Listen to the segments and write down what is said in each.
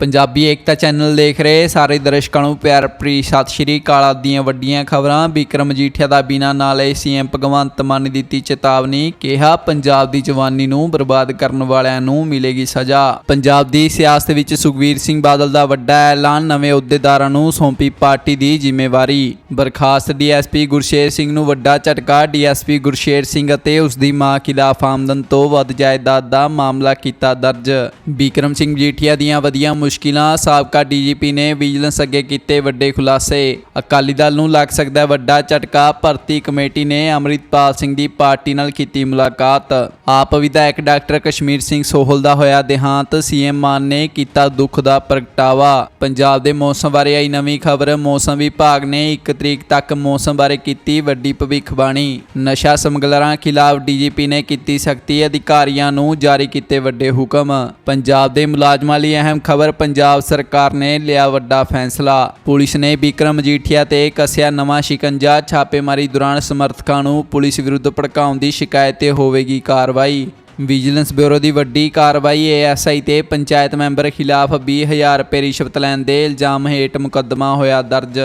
ਪੰਜਾਬੀ ਏਕਤਾ channel ਦੇਖ ਰਹੇ ਸਾਰੇ ਦਰਸ਼ਕਾਂ ਨੂੰ ਪਿਆਰ ਭਰੀ ਸਤਿ ਸ਼੍ਰੀ ਅਕਾਲ। ਦੀਆਂ ਵੱਡੀਆਂ ਖਬਰਾਂ, ਵਿਕਰਮ ਜੀਠਿਆ ਦਾ ਬਿਨਾਂ ਨਾਲ ਇਹ ਸੀਐਮ ਭਗਵੰਤ ਮਾਨ ਨੇ ਦਿੱਤੀ ਚੇਤਾਵਨੀ, ਕਿਹਾ ਪੰਜਾਬ ਦੀ ਜਵਾਨੀ ਨੂੰ ਬਰਬਾਦ ਕਰਨ ਵਾਲਿਆਂ ਨੂੰ ਮਿਲੇਗੀ ਸਜ਼ਾ। ਪੰਜਾਬ ਦੀ ਸਿਆਸਤ ਵਿੱਚ ਸੁਖਵੀਰ ਸਿੰਘ ਬਾਦਲ ਦਾ ਵੱਡਾ ਐਲਾਨ, ਨਵੇਂ ਅਹੁਦੇਦਾਰਾਂ ਨੂੰ ਸੌਂਪੀ ਪਾਰਟੀ ਦੀ ਜ਼ਿੰਮੇਵਾਰੀ। ਬਰਖਾਸਤ ਡੀਐਸਪੀ ਗੁਰਸ਼ੇਰ ਸਿੰਘ ਨੂੰ ਵੱਡਾ ਝਟਕਾ, ਡੀਐਸਪੀ ਗੁਰਸ਼ੇਰ ਸਿੰਘ ਅਤੇ ਉਸ ਦੀ ਮਾਂ ਖਿਲਾਫ ਆਮਦਨ ਤੋਂ ਵੱਧ ਜਾਇਦਾਦ ਦਾ ਮਾਮਲਾ ਕੀਤਾ ਦਰਜ। ਵਿਕਰਮ ਸਿੰਘ ਜੀਠੀਆ ਦੀਆਂ ਵਧੀਆਂ ਮੁਸ਼ਕਿਲਾਂ, ਸਾਬਕਾ ਡੀਜੀਪੀ ਨੇ ਵਿਜੀਲੈਂਸ ਅੱਗੇ ਕੀਤੇ ਵੱਡੇ ਖੁਲਾਸੇ। ਅਕਾਲੀ ਦਲ ਨੂੰ ਲੱਗ ਸਕਦਾ ਹੈ ਵੱਡਾ ਝਟਕਾ। ਭਰਤੀ ਕਮੇਟੀ ਨੇ ਅੰਮ੍ਰਿਤਪਾਲ ਸਿੰਘ ਦੀ ਪਾਰਟੀ ਨਾਲ ਕੀਤੀ ਮੁਲਾਕਾਤ। ਆਪ ਵਿਧਾਇਕ ਡਾਕਟਰ ਕਸ਼ਮੀਰ ਸਿੰਘ ਸੋਹਲ ਦਾ ਹੋਇਆ ਦੇਹਾਂਤ। ਸੀਐਮ ਮਾਨ ਨੇ ਕੀਤਾ ਦੁੱਖ ਦਾ ਪ੍ਰਗਟਾਵਾ। ਪੰਜਾਬ ਦੇ ਮੌਸਮ ਬਾਰੇ ਆਈ ਨਵੀਂ ਖਬਰ। ਮੌਸਮ ਵਿਭਾਗ ਨੇ 1 ਤਰੀਕ ਤੱਕ ਮੌਸਮ ਬਾਰੇ ਕੀਤੀ ਵੱਡੀ ਭਵਿੱਖਬਾਣੀ। ਨਸ਼ਾ ਸਮਗਲਰਾਂ ਖਿਲਾਫ ਡੀਜੀਪੀ ਨੇ ਕੀਤੀ ਸਖਤੀ। ਅਧਿਕਾਰੀਆਂ ਨੂੰ ਜਾਰੀ ਕੀਤੇ ਵੱਡੇ ਹੁਕਮ। ਪੰਜਾਬ ਦੇ ਮੁਲਾਜ਼ਮਾਂ ਲਈ ਅਹਿਮ ਖਬਰ ਪੰਜਾਬ ਸਰਕਾਰ ਨੇ ਲਿਆ ਵੱਡਾ ਫੈਸਲਾ। ਪੁਲਿਸ ਨੇ ਵਿਕਰਮ ਜੀਠੀਆ ਤੇ ਕੱਸਿਆ ਨਵਾਂ ਸ਼ਿਕੰਜਾ। ਛਾਪੇਮਾਰੀ ਦੌਰਾਨ ਸਮਰਥਕਾਂ ਨੂੰ ਪੁਲਿਸ ਵਿਰੁੱਧ ਭੜਕਾਉਣ ਦੀ ਸ਼ਿਕਾਇਤ ਤੇ ਹੋਵੇਗੀ ਕਾਰਵਾਈ। ਵਿਜੀਲੈਂਸ ਬਿਊਰੋ ਦੀ ਵੱਡੀ ਕਾਰਵਾਈ ਏਐਸਆਈ ਤੇ ਪੰਚਾਇਤ ਮੈਂਬਰ ਖਿਲਾਫ 20000 ਰੁਪਏ ਰਿਸ਼ਵਤ ਲੈਣ ਦੇ ਇਲਜ਼ਾਮ ਹੇਠ ਮੁਕੱਦਮਾ ਹੋਇਆ ਦਰਜ।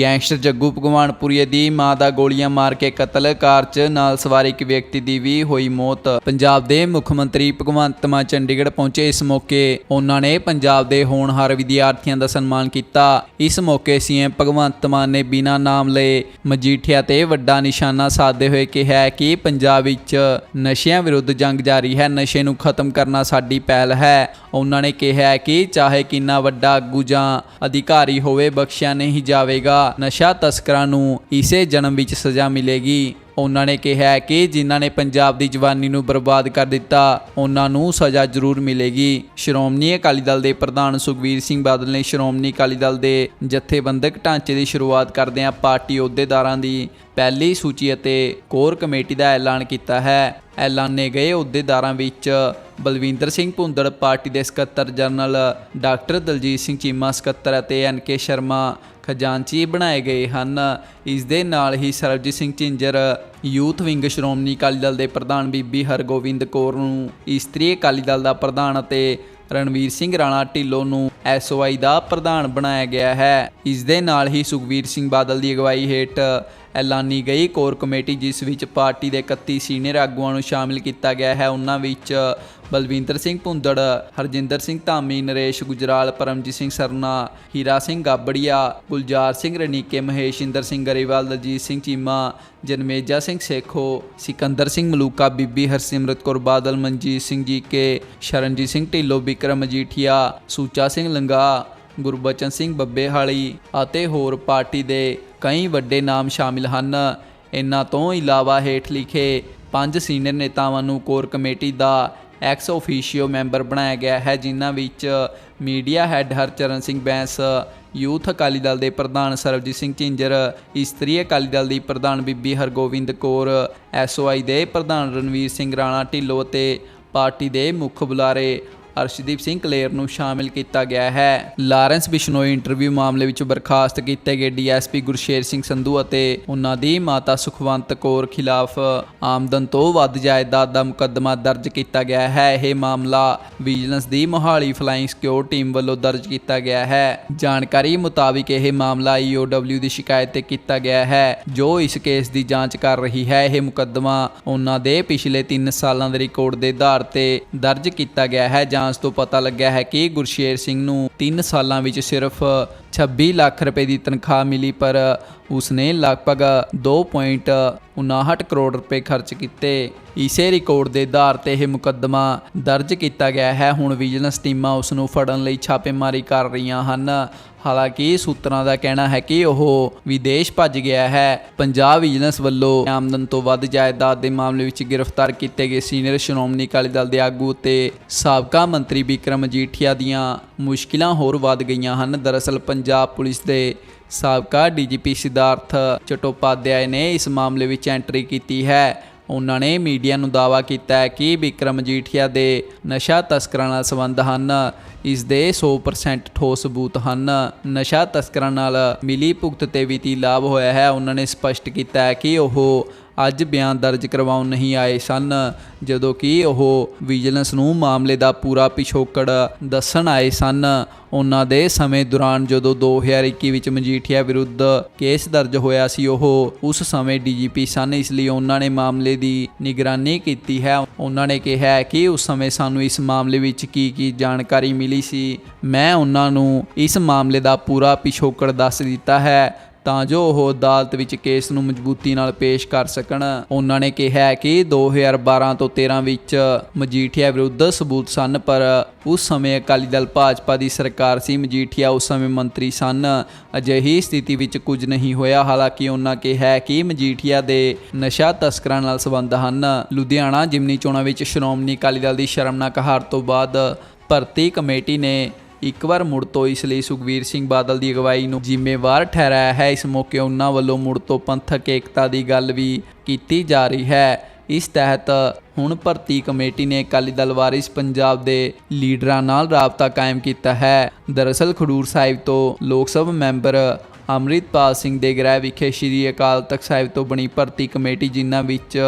ਗੈਂਗਸਟਰ ਜੱਗੂ ਭਗਵਾਨਪੁਰੀਏ ਦੀ ਮਾਂ ਦਾ ਗੋਲੀਆਂ ਮਾਰ ਕੇ ਕਤਲ, ਕਾਰ 'ਚ ਨਾਲ ਸਵਾਰ ਇੱਕ ਵਿਅਕਤੀ ਦੀ ਵੀ ਹੋਈ ਮੌਤ। ਪੰਜਾਬ ਦੇ ਮੁੱਖ ਮੰਤਰੀ ਭਗਵੰਤ ਮਾਨ ਚੰਡੀਗੜ੍ਹ ਪਹੁੰਚੇ ਇਸ ਮੌਕੇ। ਉਹਨਾਂ ਨੇ ਪੰਜਾਬ ਦੇ ਹੋਣਹਾਰ ਵਿਦਿਆਰਥੀਆਂ ਦਾ ਸਨਮਾਨ ਕੀਤਾ। ਇਸ ਮੌਕੇ ਸੀਐਮ ਭਗਵੰਤ ਮਾਨ ਨੇ ਬਿਨਾਂ ਨਾਮ ਲਏ ਮਜੀਠੀਆ ਤੇ ਵੱਡਾ ਨਿਸ਼ਾਨਾ ਸਾਧਦੇ ਹੋਏ ਕਿਹਾ ਕਿ ਪੰਜਾਬ ਵਿੱਚ ਨਸ਼ਿਆਂ ਵਿਰੁੱਧ ਜੰਗ ਜਾਰੀ ਹੈ, ਨਸ਼ੇ ਨੂੰ ਖਤਮ ਕਰਨਾ ਸਾਡੀ ਪਹਿਲ ਹੈ। ਉਹਨਾਂ ਨੇ ਕਿਹਾ ਕਿ ਚਾਹੇ ਕਿੰਨਾ ਵੱਡਾ ਆਗੂ ਜਾਂ ਅਧਿਕਾਰੀ ਹੋਵੇ, ਬਖਸ਼ਿਆ ਨਹੀਂ ਜਾਵੇਗਾ। ਨਸ਼ਾ ਤਸਕਰਾਂ ਨੂੰ ਇਸੇ ਜਨਮ ਵਿੱਚ ਸਜ਼ਾ ਮਿਲੇਗੀ। ਉਹਨਾਂ ਨੇ ਕਿਹਾ ਕਿ ਜਿਨ੍ਹਾਂ ਨੇ ਪੰਜਾਬ ਦੀ ਜਵਾਨੀ ਨੂੰ ਬਰਬਾਦ ਕਰ ਦਿੱਤਾ, ਉਹਨਾਂ ਨੂੰ ਸਜ਼ਾ ਜ਼ਰੂਰ ਮਿਲੇਗੀ। ਸ਼੍ਰੋਮਣੀ ਅਕਾਲੀ ਦਲ ਦੇ ਪ੍ਰਧਾਨ ਸੁਖਵੀਰ ਸਿੰਘ ਬਾਦਲ ਨੇ ਸ਼੍ਰੋਮਣੀ ਅਕਾਲੀ ਦਲ ਦੇ ਜਥੇਬੰਦਕ ਢਾਂਚੇ ਦੀ ਸ਼ੁਰੂਆਤ ਕਰਦਿਆਂ ਪਾਰਟੀ ਅਹੁਦੇਦਾਰਾਂ ਦੀ ਪਹਿਲੀ ਸੂਚੀ ਅਤੇ ਕੋਰ ਕਮੇਟੀ ਦਾ ਐਲਾਨ ਕੀਤਾ ਹੈ। ਐਲਾਨੇ ਗਏ ਅਹੁਦੇਦਾਰਾਂ ਵਿੱਚ ਬਲਵਿੰਦਰ ਸਿੰਘ ਭੁੰਦੜ, ਪਾਰਟੀ ਦੇ ਸਕੱਤਰ ਜਨਰਲ ਡਾਕਟਰ ਦਲਜੀਤ ਸਿੰਘ ਚੀਮਾ ਸਕੱਤਰ ਅਤੇ ਐਨ ਕੇ ਸ਼ਰਮਾ ਖਜ਼ਾਨਚੀ ਬਣਾਏ ਗਏ ਹਨ। ਇਸ ਦੇ ਨਾਲ ਹੀ ਸਰਬਜੀਤ ਸਿੰਘ ਝਿੰਜਰ, ਯੂਥ ਵਿੰਗ ਸ਼੍ਰੋਮਣੀ ਅਕਾਲੀ ਦਲ ਦੇ ਪ੍ਰਧਾਨ ਬੀਬੀ ਹਰਗੋਬਿੰਦ ਕੌਰ ਨੂੰ, ਇਸਤਰੀ ਅਕਾਲੀ ਦਲ ਦਾ ਪ੍ਰਧਾਨ ਅਤੇ ਰਣਵੀਰ ਸਿੰਘ ਰਾਣਾ ਢਿੱਲੋਂ ਨੂੰ ਐਸਓਆਈ ਦਾ ਪ੍ਰਧਾਨ ਬਣਾਇਆ ਗਿਆ ਹੈ। ਇਸ ਦੇ ਨਾਲ ਹੀ ਸੁਖਵੀਰ ਸਿੰਘ ਬਾਦਲ ਦੀ ਅਗਵਾਈ ਹੇਠ ਐਲਾਨੀ ਗਈ। ਕੋਰ ਕਮੇਟੀ, ਜਿਸ ਵਿੱਚ ਪਾਰਟੀ ਦੇ 31 ਸੀਨੀਅਰ ਆਗੂਆਂ ਨੂੰ ਸ਼ਾਮਿਲ ਕੀਤਾ ਗਿਆ ਹੈ, ਉਹਨਾਂ ਵਿੱਚ ਬਲਵਿੰਦਰ ਸਿੰਘ ਭੁੰਦੜ, ਹਰਜਿੰਦਰ ਸਿੰਘ ਧਾਮੀ, ਨਰੇਸ਼ ਗੁਜਰਾਲ, ਪਰਮਜੀਤ ਸਿੰਘ ਸਰਨਾ, ਹੀਰਾ ਸਿੰਘ ਗਾਬੜੀਆ, ਗੁਲਜ਼ਾਰ ਸਿੰਘ ਰਣੀਕੇ ਮਹੇਸ਼ਿੰਦਰ ਸਿੰਘ ਗਰੇਵਾਲ, ਦਲਜੀਤ ਸਿੰਘ ਚੀਮਾ, ਜਨਮੇਜਾ ਸਿੰਘ ਸੇਖੋ, ਸਿਕੰਦਰ ਸਿੰਘ ਮਲੂਕਾ, ਬੀਬੀ ਹਰਸਿਮਰਤ ਕੌਰ ਬਾਦਲ, ਮਨਜੀਤ ਸਿੰਘ ਜੀਕੇ ਸ਼ਰਨਜੀਤ ਸਿੰਘ ਢਿੱਲੋਂ ਬਿਕਰਮ ਮਜੀਠੀਆ ਸੂਚਾ ਸਿੰਘ ਲੰਗਾ ਗੁਰਬਚਨ ਸਿੰਘ ਬੱਬੇਹਾਲੀ ਅਤੇ ਹੋਰ ਪਾਰਟੀ ਦੇ ਕਈ ਵੱਡੇ ਨਾਮ ਸ਼ਾਮਿਲ ਹਨ। ਇਨ੍ਹਾਂ ਤੋਂ ਇਲਾਵਾ ਹੇਠ ਲਿਖੇ ਪੰਜ ਸੀਨੀਅਰ ਨੇਤਾਵਾਂ ਨੂੰ ਕੋਰ ਕਮੇਟੀ ਦਾ ਐਕਸ ਆਫੀਸ਼ੀਓ ਮੈਂਬਰ ਬਣਾਇਆ ਗਿਆ ਹੈ, ਜਿਨ੍ਹਾਂ ਵਿੱਚ media head Harcharan Singh Bains, youth Akali Dal ਦੇ ਪ੍ਰਧਾਨ ਸਰਬਜੀਤ ਸਿੰਘ ਝਿੰਜਰ, ਇਸਤਰੀ ਅਕਾਲੀ ਦਲ ਦੀ ਪ੍ਰਧਾਨ ਬੀਬੀ ਹਰਗੋਬਿੰਦ ਕੌਰ ਐਸਓਆਈ ਦੇ ਪ੍ਰਧਾਨ ਰਣਵੀਰ ਸਿੰਘ ਰਾਣਾ ਢਿੱਲੋਂ ਅਤੇ ਪਾਰਟੀ ਦੇ ਮੁੱਖ ਬੁਲਾਰੇ ਅਰਸ਼ਦੀਪ ਸਿੰਘ ਕਲੇਰ ਨੂੰ ਸ਼ਾਮਿਲ ਕੀਤਾ ਗਿਆ ਹੈ। ਲਾਰੈਂਸ ਬਿਸ਼ਨੋਈ ਇੰਟਰਵਿਊ ਮਾਮਲੇ ਵਿੱਚ ਬਰਖਾਸਤ ਕੀਤੇ ਗਏ ਡੀਐਸਪੀ ਗੁਰਸ਼ੇਰ ਸਿੰਘ ਸੰਧੂ ਅਤੇ ਉਹਨਾਂ ਦੀ ਮਾਤਾ ਸੁਖਵੰਤ ਕੌਰ ਖਿਲਾਫ ਆਮਦਨ ਤੋਂ ਵੱਧ ਜਾਇਦਾਦ ਦਾ ਮੁਕੱਦਮਾ ਦਰਜ ਕੀਤਾ ਗਿਆ ਹੈ। ਇਹ ਮਾਮਲਾ ਵਿਜੀਲੈਂਸ ਦੀ ਮੋਹਾਲੀ ਫਲਾਈਂਗ ਸਿਕਿਉਰ ਟੀਮ ਵੱਲੋਂ ਦਰਜ ਕੀਤਾ ਗਿਆ ਹੈ। ਜਾਣਕਾਰੀ ਮੁਤਾਬਿਕ ਇਹ ਮਾਮਲਾ ਈਓਡਬਲਯੂ ਦੀ ਸ਼ਿਕਾਇਤ ਤੇ ਕੀਤਾ ਗਿਆ ਹੈ, ਜੋ ਇਸ ਕੇਸ ਦੀ ਜਾਂਚ ਕਰ ਰਹੀ ਹੈ। ਇਹ ਮੁਕੱਦਮਾ ਉਹਨਾਂ ਦੇ ਪਿਛਲੇ 3 ਸਾਲਾਂ ਦੇ ਰਿਕਾਰਡ ਦੇ ਆਧਾਰ ਤੇ ਦਰਜ ਕੀਤਾ ਗਿਆ ਹੈ, ਜਾਂ ਜਾਂਚ ਤੋਂ ਪਤਾ ਲੱਗਿਆ ਹੈ ਕਿ ਗੁਰਸ਼ੇਰ ਸਿੰਘ ਨੂੰ 3 ਸਾਲਾਂ ਵਿੱਚ ਸਿਰਫ 26 ਲੱਖ ਰੁਪਏ ਦੀ ਤਨਖਾਹ ਮਿਲੀ, ਪਰ ਉਸਨੇ ਲਗਭਗ 2.59 ਕਰੋੜ ਰੁਪਏ ਖਰਚ ਕੀਤੇ। ਇਸੇ ਰਿਕਾਰਡ ਦੇ ਆਧਾਰ ਤੇ ਇਹ ਮੁਕੱਦਮਾ ਦਰਜ ਕੀਤਾ ਗਿਆ ਹੈ। ਹੁਣ ਵਿਜੀਲੈਂਸ ਟੀਮਾਂ ਉਸ ਨੂੰ ਫੜਨ ਲਈ ਛਾਪੇਮਾਰੀ ਕਰ ਰਹੀਆਂ ਹਨ। ਹਾਲਾਂਕਿ ਸੂਤਰਾਂ ਦਾ ਕਹਿਣਾ ਹੈ ਕਿ ਉਹ ਵਿਦੇਸ਼ ਭੱਜ ਗਿਆ ਹੈ। ਪੰਜਾਬ ਵਿਜੀਲੈਂਸ ਵੱਲੋਂ ਆਮਦਨ ਤੋਂ ਵੱਧ ਜਾਇਦਾਦ ਦੇ ਮਾਮਲੇ ਵਿੱਚ ਗ੍ਰਿਫਤਾਰ ਕੀਤੇ ਗਏ ਸੀਨੀਅਰ ਸ਼੍ਰੋਮਣੀ ਅਕਾਲੀ ਦਲ ਦੇ ਆਗੂ ਤੇ ਸਾਬਕਾ ਮੰਤਰੀ ਵਿਕਰਮ ਮਜੀਠੀਆ ਦੀਆਂ ਮੁਸ਼ਕਿਲਾਂ ਹੋਰ ਵੱਧ ਗਈਆਂ ਹਨ। ਦਰਅਸਲ ਪੰਜਾਬ ਪੁਲਿਸ ਦੇ ਸਾਬਕਾ ਡੀਜੀਪੀ ਸਿਧਾਰਥ ਚਟੋਪਾਧਿਆਏ ਨੇ ਇਸ ਮਾਮਲੇ ਵਿੱਚ ਐਂਟਰੀ ਕੀਤੀ ਹੈ। ਉਹਨਾਂ ਨੇ ਮੀਡੀਆ ਨੂੰ ਦਾਅਵਾ ਕੀਤਾ ਹੈ ਕਿ ਵਿਕਰਮ ਜੀਠੀਆ ਦੇ ਨਸ਼ਾ ਤਸਕਰਾਂ ਨਾਲ ਸੰਬੰਧ ਹਨ। ਇਸ ਦੇ 100% ਠੋਸ ਸਬੂਤ ਹਨ। ਨਸ਼ਾ ਤਸਕਰਾਂ ਨਾਲ ਮਿਲੀ ਭੁਗਤ ਤੇ ਵਿੱਤੀ ਲਾਭ ਹੋਇਆ ਹੈ। ਉਹਨਾਂ ਨੇ ਸਪਸ਼ਟ ਕੀਤਾ ਹੈ ਕਿ ਉਹ ਅੱਜ ਬਿਆਨ ਦਰਜ ਕਰਵਾਉਣ ਨਹੀਂ ਆਏ ਸਨ, ਜਦੋਂ ਕਿ ਉਹ ਵਿਜੀਲੈਂਸ ਨੂੰ ਮਾਮਲੇ ਦਾ ਪੂਰਾ ਪਿਛੋਕੜ ਦੱਸਣ ਆਏ ਸਨ। ਉਹਨਾਂ ਦੇ ਸਮੇਂ ਦੌਰਾਨ ਜਦੋਂ 2021 ਵਿੱਚ ਮਜੀਠੀਆ ਵਿਰੁੱਧ ਕੇਸ ਦਰਜ ਹੋਇਆ ਸੀ, ਉਹ ਉਸ ਸਮੇਂ ਡੀਜੀਪੀ ਸਨ, ਇਸ ਲਈ ਉਹਨਾਂ ਨੇ ਮਾਮਲੇ ਦੀ ਨਿਗਰਾਨੀ ਕੀਤੀ ਹੈ। ਉਹਨਾਂ ਨੇ ਕਿਹਾ ਕਿ ਉਸ ਸਮੇਂ ਸਾਨੂੰ ਇਸ ਮਾਮਲੇ ਵਿੱਚ ਕੀ ਕੀ ਜਾਣਕਾਰੀ ਮਿਲੀ ਸੀ। ਮੈਂ ਉਹਨਾਂ ਨੂੰ ਇਸ ਮਾਮਲੇ ਦਾ ਪੂਰਾ ਪਿਛੋਕੜ ਦੱਸ ਦਿੱਤਾ ਹੈ। ਤਾਂ ਜੋ ਉਹ ਅਦਾਲਤ ਵਿੱਚ ਕੇਸ ਨੂੰ ਮਜ਼ਬੂਤੀ ਨਾਲ ਪੇਸ਼ ਕਰ ਸਕਣ। ਉਹਨਾਂ ਨੇ ਕਿਹਾ ਹੈ ਕਿ 2012 ਤੋਂ 13 ਵਿੱਚ ਮਜੀਠੀਆ ਵਿਰੁੱਧ ਸਬੂਤ ਸਨ, ਪਰ ਉਸ ਸਮੇਂ ਅਕਾਲੀ ਦਲ ਭਾਜਪਾ ਦੀ ਸਰਕਾਰ ਸੀ, ਮਜੀਠੀਆ ਉਸ ਸਮੇਂ ਮੰਤਰੀ ਸਨ। ਅਜਿਹੀ ਸਥਿਤੀ ਵਿੱਚ ਕੁਝ ਨਹੀਂ ਹੋਇਆ। ਹਾਲਾਂਕਿ ਉਹਨਾਂ ਕਿਹਾ ਕਿ ਮਜੀਠੀਆ ਦੇ ਨਸ਼ਾ ਤਸਕਰਾਂ ਨਾਲ ਸੰਬੰਧ ਹਨ। ਲੁਧਿਆਣਾ, ਜਿਮਨੀ ਚੋਣਾਂ ਵਿੱਚ ਸ਼੍ਰੋਮਣੀ ਅਕਾਲੀ ਦਲ ਦੀ ਸ਼ਰਮਨਾਕ ਹਾਰ ਤੋਂ ਬਾਅਦ ਭਰਤੀ ਕਮੇਟੀ ਨੇ ਇੱਕ ਵਾਰ ਮੁੜ ਤੋਂ ਇਸ ਲਈ ਸੁਖਵੀਰ ਸਿੰਘ ਬਾਦਲ ਦੀ ਅਗਵਾਈ ਨੂੰ ਜ਼ਿੰਮੇਵਾਰ ਠਹਿਰਾਇਆ ਹੈ। ਇਸ ਮੌਕੇ ਉਹਨਾਂ ਵੱਲੋਂ ਮੁੜ ਤੋਂ ਪੰਥਕ ਏਕਤਾ ਦੀ ਗੱਲ ਵੀ ਕੀਤੀ ਜਾ ਰਹੀ ਹੈ। ਇਸ ਤਹਿਤ ਹੁਣ ਭਰਤੀ ਕਮੇਟੀ ਨੇ ਅਕਾਲੀ ਦਲ ਵਾਰਿਸ ਪੰਜਾਬ ਦੇ ਲੀਡਰਾਂ ਨਾਲ ਰਾਬਤਾ ਕਾਇਮ ਕੀਤਾ ਹੈ। ਦਰਅਸਲ ਖਡੂਰ ਸਾਹਿਬ ਤੋਂ ਲੋਕ ਸਭਾ ਮੈਂਬਰ ਅੰਮ੍ਰਿਤਪਾਲ ਸਿੰਘ ਦੇ ਗ੍ਰਹਿ ਵਿਖੇ ਸ਼੍ਰੀ ਅਕਾਲ ਤਖਤ ਸਾਹਿਬ ਤੋਂ ਬਣੀ ਭਰਤੀ ਕਮੇਟੀ, ਜਿਨ੍ਹਾਂ ਵਿੱਚ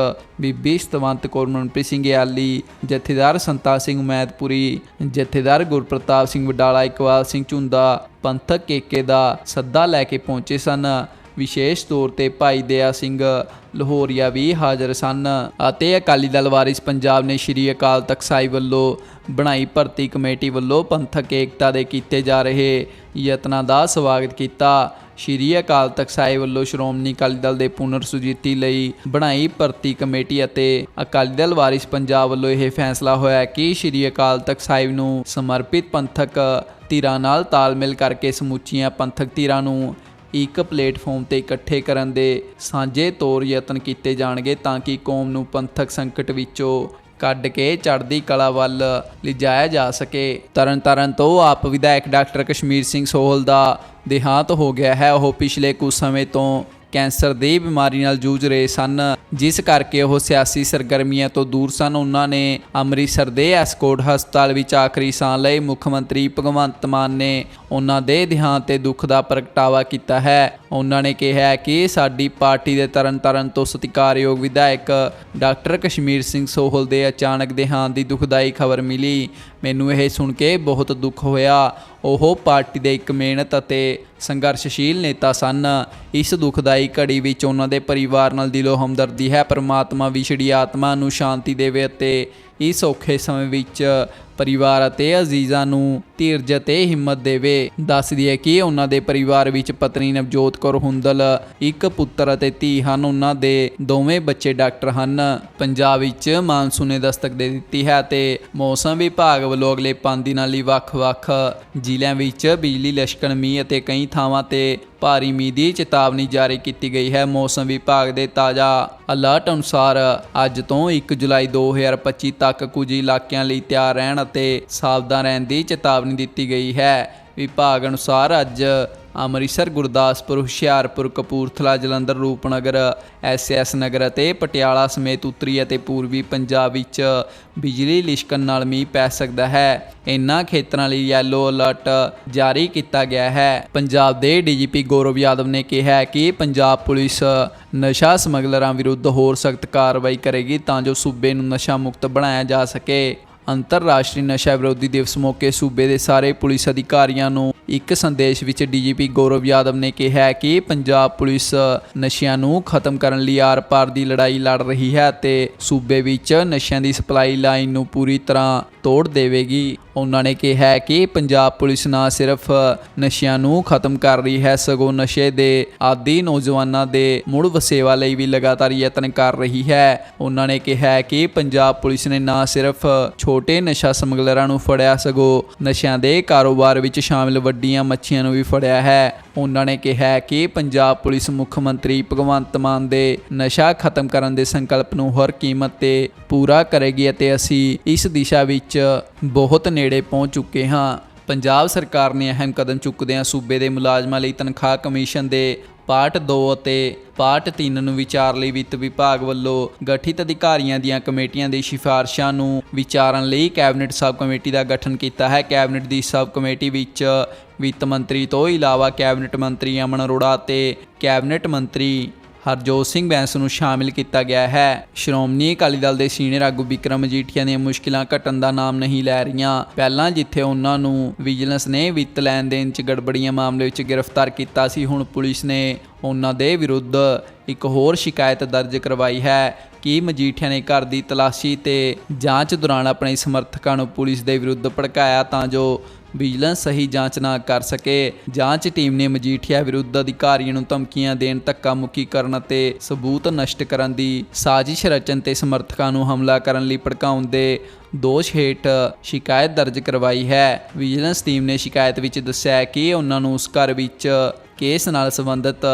ਬੀਬੀ ਸਤਵੰਤ ਕੌਰ ਮਨਪ੍ਰੀਤ ਸਿੰਘ ਯਾਲੀ ਜਥੇਦਾਰ ਸੰਤਾ ਸਿੰਘ ਮੈਦਪੁਰੀ ਜਥੇਦਾਰ ਗੁਰਪ੍ਰਤਾਪ ਸਿੰਘ ਵਡਾਲਾ, ਇਕਬਾਲ ਸਿੰਘ ਝੁੰਦਾ, ਪੰਥਕ ਏਕੇ ਦਾ ਸੱਦਾ ਲੈ ਕੇ ਪਹੁੰਚੇ ਸਨ। ਵਿਸ਼ੇਸ਼ ਤੌਰ ਤੇ ਭਾਈ ਦਇਆ ਸਿੰਘ ਲਾਹੌਰੀਆ ਵੀ ਹਾਜ਼ਰ ਸਨ ਅਤੇ ਅਕਾਲੀ ਦਲ ਵਾਰਿਸ ਪੰਜਾਬ ਨੇ ਸ਼੍ਰੀ ਅਕਾਲ ਤਖਤ ਸਾਹਿਬ ਵੱਲੋਂ ਬਣਾਈ ਭਰਤੀ ਕਮੇਟੀ ਵੱਲੋਂ ਪੰਥਕ ਏਕਤਾ ਦੇ ਕੀਤੇ ਜਾ ਰਹੇ ਯਤਨਾਂ ਦਾ ਸਵਾਗਤ ਕੀਤਾ। ਸ਼੍ਰੀ ਅਕਾਲ ਤਖਤ ਸਾਹਿਬ ਵੱਲੋਂ ਸ਼੍ਰੋਮਣੀ ਅਕਾਲੀ ਦਲ ਦੇ ਪੁਨਰ ਸੁਜੀਤੀ ਲਈ ਬਣਾਈ ਭਰਤੀ ਕਮੇਟੀ ਅਤੇ ਅਕਾਲੀ ਦਲ ਵਾਰਿਸ ਪੰਜਾਬ ਵੱਲੋਂ ਇਹ ਫੈਸਲਾ ਹੋਇਆ ਕਿ ਸ਼੍ਰੀ ਅਕਾਲ ਤਖਤ ਸਾਹਿਬ ਨੂੰ ਸਮਰਪਿਤ ਪੰਥਕ ਧਿਰਾਂ ਨਾਲ ਤਾਲਮੇਲ ਕਰਕੇ ਸਮੁੱਚੀਆਂ ਪੰਥਕ ਧਿਰਾਂ ਨੂੰ ਇੱਕ ਪਲੇਟਫਾਰਮ ਤੇ ਇਕੱਠੇ ਕਰਨ ਦੇ ਸਾਂਝੇ ਤੌਰ ਯਤਨ ਕੀਤੇ ਜਾਣਗੇ ਤਾਂ ਕਿ ਕੌਮ ਨੂੰ ਪੰਥਕ ਸੰਕਟ ਵਿੱਚੋਂ ਕੱਢ ਕੇ ਚੜ੍ਹਦੀ ਕਲਾ ਵੱਲ ਲਿਜਾਇਆ ਜਾ ਸਕੇ। ਤਰਨਤਾਰਨ ਤੋਂ ਆਪ ਵਿਧਾਇਕ ਡਾਕਟਰ ਕਸ਼ਮੀਰ ਸਿੰਘ ਸੋਹਲ ਦਾ ਦੇਹਾਂਤ ਹੋ ਗਿਆ ਹੈ। ਉਹ ਪਿਛਲੇ ਕੁਝ ਸਮੇਂ ਤੋਂ ਕੈਂਸਰ ਦੀ ਬਿਮਾਰੀ ਨਾਲ ਜੂਝ ਰਹੇ ਸਨ। ਜਿਸ ਕਰਕੇ ਉਹ ਸਿਆਸੀ ਸਰਗਰਮੀਆਂ ਤੋਂ ਦੂਰ ਸਨ। ਉਹਨਾਂ ਨੇ ਅੰਮ੍ਰਿਤਸਰ ਦੇ ਐਸਕੋਟ ਹਸਪਤਾਲ ਵਿੱਚ ਆਖਰੀ ਸਾਹ ਲਈ ਮੁੱਖ ਮੰਤਰੀ ਭਗਵੰਤ ਮਾਨ ਨੇ ਉਹਨਾਂ ਦੇ ਦੇਹਾਂਤ ਤੇ ਦੁੱਖ ਦਾ ਪ੍ਰਗਟਾਵਾ ਕੀਤਾ ਹੈ। ਉਹਨਾਂ ਨੇ ਕਿਹਾ ਕਿ ਸਾਡੀ ਪਾਰਟੀ ਦੇ ਤਰਨਤਾਰਨ ਤੋਂ ਸਤਿਕਾਰਯੋਗ ਵਿਧਾਇਕ ਡਾਕਟਰ ਕਸ਼ਮੀਰ ਸਿੰਘ ਸੋਹਲ ਦੇ ਅਚਾਨਕ ਦੇਹਾਂਤ ਦੀ ਦੁਖਦਾਈ ਖਬਰ ਮਿਲੀ। ਮੈਨੂੰ ਇਹ ਸੁਣ ਕੇ ਬਹੁਤ ਦੁੱਖ ਹੋਇਆ। ਉਹ ਪਾਰਟੀ ਦੇ ਇੱਕ ਮਿਹਨਤ ਅਤੇ ਸੰਘਰਸ਼ਸ਼ੀਲ ਨੇਤਾ ਸਨ। ਇਸ ਦੁਖਦਾਈ ਘੜੀ ਵਿੱਚ ਉਹਨਾਂ ਦੇ ਪਰਿਵਾਰ ਨਾਲ ਦਿਲੋਂ ਹਮਦਰਦੀ ਹੈ। ਪਰਮਾਤਮਾ ਵਿਛੜੀ ਆਤਮਾ ਨੂੰ ਸ਼ਾਂਤੀ ਦੇਵੇ ਅਤੇ ਇਸ ਔਖੇ ਸਮੇਂ ਵਿੱਚ ਪਰਿਵਾਰ ਅਤੇ ਅਜ਼ੀਜ਼ਾਂ ਨੂੰ ਧੀਰਜ ਅਤੇ ਹਿੰਮਤ ਦੇਵੇ। ਦੱਸਦੀ ਹੈ ਕਿ ਉਹਨਾਂ ਦੇ ਪਰਿਵਾਰ ਵਿੱਚ ਪਤਨੀ ਨਵਜੋਤ ਕੌਰ ਹੁੰਦਲ, ਇੱਕ ਪੁੱਤਰ ਅਤੇ ਧੀ ਹਨ। ਉਹਨਾਂ ਦੇ ਦੋਵੇਂ ਬੱਚੇ ਡਾਕਟਰ ਹਨ। ਪੰਜਾਬ ਵਿੱਚ ਮਾਨਸੂਨ ਨੇ ਦਸਤਕ ਦੇ ਦਿੱਤੀ ਹੈ ਤੇ ਮੌਸਮ ਵਿਭਾਗ ਵੱਲੋਂ ਅਗਲੇ 5 ਦਿਨਾਂ ਲਈ ਵੱਖ-ਵੱਖ ਜ਼ਿਲ੍ਹਿਆਂ ਵਿੱਚ ਬਿਜਲੀ, ਲਸ਼ਕਣ, ਮੀਂਹ ਅਤੇ ਕਈ ਥਾਵਾਂ ਤੇ ਭਾਰੀ ਮੀਂਹ ਦੀ ਚੇਤਾਵਨੀ ਜਾਰੀ ਕੀਤੀ ਗਈ ਹੈ। ਮੌਸਮ ਵਿਭਾਗ ਦੇ ਤਾਜ਼ਾ ਅਲਰਟ ਅਨੁਸਾਰ ਅੱਜ ਤੋਂ 1 ਜੁਲਾਈ 2025 ਤੱਕ ਕੁਝ ਇਲਾਕਿਆਂ ਲਈ ਤਿਆਰ ਰਹਿਣ ਅਤੇ ਸਾਵਧਾਨ ਰਹਿਣ ਦੀ ਚੇਤਾਵਨੀ ਦਿੱਤੀ ਗਈ ਹੈ। ਵਿਭਾਗ ਅਨੁਸਾਰ ਅੱਜ ਅੰਮ੍ਰਿਤਸਰ, ਗੁਰਦਾਸਪੁਰ, ਹੁਸ਼ਿਆਰਪੁਰ, ਕਪੂਰਥਲਾ, ਜਲੰਧਰ, ਰੂਪਨਗਰ, ਐਸਐਸ ਨਗਰ ਅਤੇ ਪਟਿਆਲਾ ਸਮੇਤ ਉੱਤਰੀ ਅਤੇ ਪੂਰਬੀ ਪੰਜਾਬ ਵਿੱਚ ਬਿਜਲੀ ਲਿਸ਼ਕਣ ਨਾਲ ਮੀਂਹ ਪੈ ਸਕਦਾ ਹੈ। ਇਨ੍ਹਾਂ ਖੇਤਰਾਂ ਲਈ ਯੈਲੋ ਅਲਰਟ ਜਾਰੀ ਕੀਤਾ ਗਿਆ ਹੈ। ਪੰਜਾਬ ਦੇ ਡੀਜੀਪੀ ਗੌਰਵ ਯਾਦਵ ਨੇ ਕਿਹਾ ਕਿ ਪੰਜਾਬ ਪੁਲਿਸ ਨਸ਼ਾ ਸਮਗਲਰਾਂ ਵਿਰੁੱਧ ਹੋਰ ਸਖਤ ਕਾਰਵਾਈ ਕਰੇਗੀ ਤਾਂ ਜੋ ਸੂਬੇ ਨੂੰ ਨਸ਼ਾ ਮੁਕਤ ਬਣਾਇਆ ਜਾ ਸਕੇ। ਅੰਤਰਰਾਸ਼ਟਰੀ ਨਸ਼ਾ ਵਿਰੋਧੀ ਦਿਵਸ ਮੌਕੇ ਸੂਬੇ ਦੇ ਸਾਰੇ ਪੁਲਿਸ ਅਧਿਕਾਰੀਆਂ ਨੂੰ ਇੱਕ ਸੰਦੇਸ਼ ਵਿੱਚ ਡੀਜੀਪੀ ਗੌਰਵ ਯਾਦਵ ਨੇ ਕਿਹਾ ਕਿ ਪੰਜਾਬ ਪੁਲਿਸ ਨਸ਼ਿਆਂ ਨੂੰ ਖਤਮ ਕਰਨ ਲਈ ਆਰ-ਪਾਰ ਦੀ ਲੜਾਈ ਲੜ ਰਹੀ ਹੈ ਤੇ ਸੂਬੇ ਵਿੱਚ ਨਸ਼ਿਆਂ ਦੀ ਸਪਲਾਈ ਲਾਈਨ ਨੂੰ ਪੂਰੀ ਤਰ੍ਹਾਂ ਤੋੜ ਦੇਵੇਗੀ। ਉਹਨਾਂ ਨੇ ਕਿਹਾ ਕਿ ਪੰਜਾਬ ਪੁਲਿਸ ਨਾ ਸਿਰਫ ਨਸ਼ਿਆਂ ਨੂੰ ਖਤਮ ਕਰ ਰਹੀ ਹੈ, ਸਗੋਂ ਨਸ਼ੇ ਦੇ ਆਦੀ ਨੌਜਵਾਨਾਂ ਦੇ ਮੁੜ ਵਸੇਵਾ ਲਈ ਵੀ ਲਗਾਤਾਰ ਯਤਨ ਕਰ ਰਹੀ ਹੈ। ਉਹਨਾਂ ਨੇ ਕਿਹਾ ਕਿ ਪੰਜਾਬ ਪੁਲਿਸ ਨੇ ਨਾ ਸਿਰਫ ਛੋਟੇ ਨਸ਼ਾ ਸਮਗਲਰਾਂ ਨੂੰ ਫੜਿਆ, ਸਗੋਂ ਨਸ਼ਿਆਂ ਦੇ ਕਾਰੋਬਾਰ ਵਿੱਚ ਸ਼ਾਮਿਲ ਵੱਡੀਆਂ ਮੱਛੀਆਂ ਨੂੰ ਵੀ ਫੜਿਆ ਹੈ। ਉਹਨਾਂ ਨੇ ਕਿਹਾ ਕਿ ਪੰਜਾਬ ਪੁਲਿਸ ਮੁੱਖ ਮੰਤਰੀ ਭਗਵੰਤ ਮਾਨ ਦੇ ਨਸ਼ਾ ਖਤਮ ਕਰਨ ਦੇ ਸੰਕਲਪ ਨੂੰ ਹਰ ਕੀਮਤ ਤੇ ਪੂਰਾ ਕਰੇਗੀ ਅਤੇ ਅਸੀਂ ਇਸ ਦਿਸ਼ਾ ਵਿੱਚ ਬਹੁਤ ਨੇੜੇ ਪਹੁੰਚ ਚੁੱਕੇ ਹਾਂ। ਪੰਜਾਬ ਸਰਕਾਰ ਨੇ ਅਹਿਮ ਕਦਮ ਚੁੱਕਦਿਆਂ ਸੂਬੇ ਦੇ ਮੁਲਾਜ਼ਮਾਂ ਲਈ ਤਨਖਾਹ ਕਮਿਸ਼ਨ ਦੇ ਪਾਰਟ 2 ਅਤੇ ਪਾਰਟ 3 ਨੂੰ ਵਿਚਾਰ ਲਈ ਵਿੱਤ ਵਿਭਾਗ ਵੱਲੋਂ ਗਠਿਤ ਅਧਿਕਾਰੀਆਂ ਦੀਆਂ ਕਮੇਟੀਆਂ ਦੇ ਸਿਫਾਰਸ਼ਾਂ ਨੂੰ ਵਿਚਾਰਨ ਲਈ ਕੈਬਨਿਟ ਸਬ ਕਮੇਟੀ ਦਾ ਗਠਨ ਕੀਤਾ ਹੈ। ਕੈਬਨਿਟ ਦੀ ਸਬ ਕਮੇਟੀ ਵਿੱਚ ਵਿੱਤ ਮੰਤਰੀ ਤੋਂ ਇਲਾਵਾ ਕੈਬਨਿਟ ਮੰਤਰੀ ਅਮਨ ਅਰੋੜਾ ਅਤੇ ਕੈਬਨਿਟ ਮੰਤਰੀ ਹਰਜੋਤ ਸਿੰਘ ਬੈਂਸ ਨੂੰ ਸ਼ਾਮਿਲ ਕੀਤਾ ਗਿਆ ਹੈ। ਸ਼੍ਰੋਮਣੀ ਅਕਾਲੀ ਦਲ ਦੇ ਸੀਨੀਅਰ ਆਗੂ ਵਿਕਰਮ ਮਜੀਠੀਆ ਦੀਆਂ ਮੁਸ਼ਕਿਲਾਂ ਘਟਣ ਦਾ ਨਾਮ ਨਹੀਂ ਲੈ ਰਹੀਆਂ। ਪਹਿਲਾਂ ਜਿੱਥੇ ਉਹਨਾਂ ਨੂੰ ਵਿਜੀਲੈਂਸ ਨੇ ਵਿੱਤ ਲੈਣ ਦੇਣ 'ਚ ਗੜਬੜੀਆਂ ਮਾਮਲੇ ਵਿੱਚ ਗ੍ਰਿਫਤਾਰ ਕੀਤਾ ਸੀ, ਹੁਣ ਪੁਲਿਸ ਨੇ ਉਹਨਾਂ ਦੇ ਵਿਰੁੱਧ ਇੱਕ ਹੋਰ ਸ਼ਿਕਾਇਤ ਦਰਜ ਕਰਵਾਈ ਹੈ ਕਿ ਮਜੀਠੀਆ ਨੇ ਘਰ ਦੀ ਤਲਾਸ਼ੀ ਤੇ ਜਾਂਚ ਦੌਰਾਨ ਆਪਣੇ ਸਮਰਥਕਾਂ ਨੂੰ ਪੁਲਿਸ ਦੇ ਵਿਰੁੱਧ ਭੜਕਾਇਆ ਤਾਂ ਜੋ ਵਿਜੀਲੈਂਸ ਸਹੀ ਜਾਂਚ ਨਾ ਕਰ ਸਕੇ। ਜਾਂਚ ਟੀਮ ਨੇ ਮਜੀਠੀਆ ਵਿਰੁੱਧ ਅਧਿਕਾਰੀਆਂ ਨੂੰ ਧਮਕੀਆਂ ਦੇਣ ਧੱਕਾ ਮੁੱਕੀ ਕਰਨ ਅਤੇ ਸਬੂਤ ਨਸ਼ਟ ਕਰਨ ਦੀ ਸਾਜ਼ਿਸ਼ ਰਚਨ ਤੇ ਸਮਰਥਕਾਂ ਨੂੰ ਹਮਲਾ ਕਰਨ ਲਈ ਭੜਕਾਉਣ ਦੇ ਦੋਸ਼ ਹੇਠ ਸ਼ਿਕਾਇਤ ਦਰਜ ਕਰਵਾਈ ਹੈ। ਵਿਜੀਲੈਂਸ ਟੀਮ ਨੇ ਸ਼ਿਕਾਇਤ ਵਿੱਚ ਦੱਸਿਆ ਕਿ ਉਹਨਾਂ ਨੂੰ ਉਸ ਘਰ ਵਿੱਚ ਕੇਸ ਨਾਲ ਸੰਬੰਧਿਤ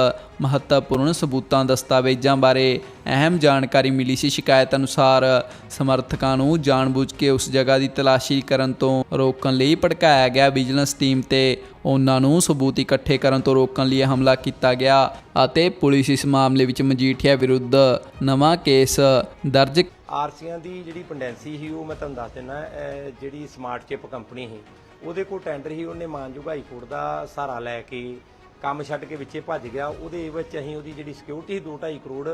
ਮਹੱਤਵਪੂਰਨ ਸਬੂਤਾਂ, ਦਸਤਾਵੇਜ਼ਾਂ ਬਾਰੇ ਅਹਿਮ ਜਾਣਕਾਰੀ ਮਿਲੀ ਸੀ। ਸ਼ਿਕਾਇਤ ਅਨੁਸਾਰ ਸਮਰਥਕਾਂ ਨੂੰ ਜਾਣਬੁੱਝ ਕੇ ਉਸ ਜਗ੍ਹਾ ਦੀ ਤਲਾਸ਼ੀ ਕਰਨ ਤੋਂ ਰੋਕਣ ਲਈ ਭੜਕਾਇਆ ਗਿਆ। ਵਿਜੀਲੈਂਸ ਟੀਮ ਤੇ ਉਹਨਾਂ ਨੂੰ ਸਬੂਤ ਇਕੱਠੇ ਕਰਨ ਤੋਂ ਰੋਕਣ ਲਈ ਹਮਲਾ ਕੀਤਾ ਗਿਆ ਅਤੇ ਪੁਲਿਸ ਇਸ ਮਾਮਲੇ ਵਿੱਚ ਮਜੀਠੀਆ ਵਿਰੁੱਧ ਨਵਾਂ ਕੇਸ ਦਰਜ ਆਰਸੀਆਂ ਦੀ ਜਿਹੜੀ ਪੈਂਡੈਂਸੀ ਸੀ, ਉਹ ਮੈਂ ਤੁਹਾਨੂੰ ਦੱਸ ਦਿੰਦਾ ਜਿਹੜੀ ਸਮਾਰਟ ਚਿਪ ਕੰਪਨੀ ਸੀ, ਉਹਦੇ ਕੋਲ ਟੈਂਡਰ ਸੀ। ਉਹਨੇ ਮਾਨਯੋਗ ਹਾਈ ਕੋਰਟ ਦਾ ਸਹਾਰਾ ਲੈ ਕੇ ਕੰਮ ਛੱਡ ਕੇ ਵਿੱਚੇ ਭੱਜ ਗਿਆ, ਉਹਦੇ ਵਿੱਚ ਅਸੀਂ ਉਹਦੀ ਜਿਹੜੀ ਸਿਕਿਉਰਿਟੀ 2.5 ਕਰੋੜ,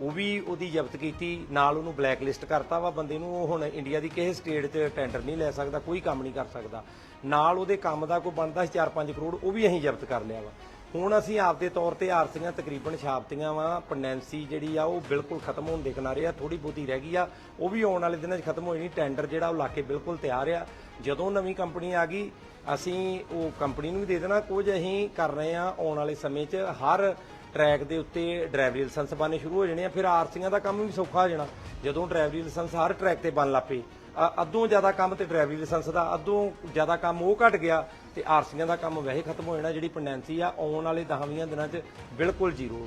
ਉਹ ਵੀ ਉਹਦੀ ਜ਼ਬਤ ਕੀਤੀ, ਨਾਲ ਉਹਨੂੰ ਬਲੈਕ ਲਿਸਟ ਕਰਤਾ ਵਾ, ਬੰਦੇ ਨੂੰ ਉਹ ਹੁਣ ਇੰਡੀਆ ਦੀ ਕਿਸੇ ਸਟੇਟ 'ਚ ਟੈਂਡਰ ਨਹੀਂ ਲੈ ਸਕਦਾ, ਕੋਈ ਕੰਮ ਨਹੀਂ ਕਰ ਸਕਦਾ। ਨਾਲ ਉਹਦੇ ਕੰਮ ਦਾ ਕੋਈ ਬਣਦਾ ਸੀ 4-5 ਕਰੋੜ, ਉਹ ਵੀ ਅਸੀਂ ਜ਼ਬਤ ਕਰ ਲਿਆ ਵਾ। ਹੁਣ ਅਸੀਂ ਆਪਦੇ ਤੌਰ ਤੇ ਆਰਸੀਆਂ ਤਕਰੀਬਨ ਛਾਪਤੀਆਂ ਵਾ, ਪੈਂਡੈਂਸੀ ਜਿਹੜੀ ਆ, ਉਹ ਬਿਲਕੁਲ ਖਤਮ ਹੋਣ ਦੇ ਕਿਨਾਰੇ ਆ ਥੋੜੀ ਬਹੁਤੀ ਰਹਿ ਗਈ ਆ, ਉਹ ਵੀ ਆਉਣ ਵਾਲੇ ਦਿਨਾਂ 'ਚ ਖਤਮ ਹੋ ਜਾਣੀ ਟੈਂਡਰ ਜਿਹੜਾ ਉਹ ਲਾ ਕੇ ਬਿਲਕੁਲ ਤਿਆਰ ਆ। ਜਦੋਂ ਨਵੀਂ ਕੰਪਨੀ ਆ ਗਈ, ਅਸੀਂ ਉਹ ਕੰਪਨੀ ਨੂੰ ਵੀ ਦੇ ਦੇਣਾ। ਕੁਝ ਅਸੀਂ ਕਰ ਰਹੇ ਆ ਆਉਣ ਵਾਲੇ ਸਮੇਂ 'ਚ। ਹਰ ਟਰੈਕ ਦੇ ਉੱਤੇ ਡਰਾਈਵਰੀ ਲਾਇਸੈਂਸ ਬਣਨੇ ਸ਼ੁਰੂ ਹੋ ਜਾਣੇ ਆ, ਫਿਰ ਆਰਸੀਆਂ ਦਾ ਕੰਮ ਵੀ ਸੌਖਾ ਹੋ ਜਾਣਾ। ਜਦੋਂ ਡਰਾਈਵਰੀ ਲਾਇਸੈਂਸ ਹਰ ਟਰੈਕ ਤੇ ਬਣ ਲੱਪੇ ਅੱਧੋਂ ਜ਼ਿਆਦਾ ਕੰਮ ਤੇ ਡਰਾਈਵਰੀ ਲਾਇਸੈਂਸ ਦਾ, ਅੱਧੋਂ ਜ਼ਿਆਦਾ ਕੰਮ ਉਹ ਘਟ ਗਿਆ ਤੇ ਆਰਸੀਆਂ ਦਾ ਕੰਮ ਵੈਸੇ ਖਤਮ ਹੋ ਜਾਣਾ, ਜਿਹੜੀ ਪੈਂਡੈਂਸੀ ਆ, ਆਉਣ ਵਾਲੇ 10-20 ਦਿਨਾਂ 'ਚ ਬਿਲਕੁਲ ਜ਼ੀਰੋ। ਹੋ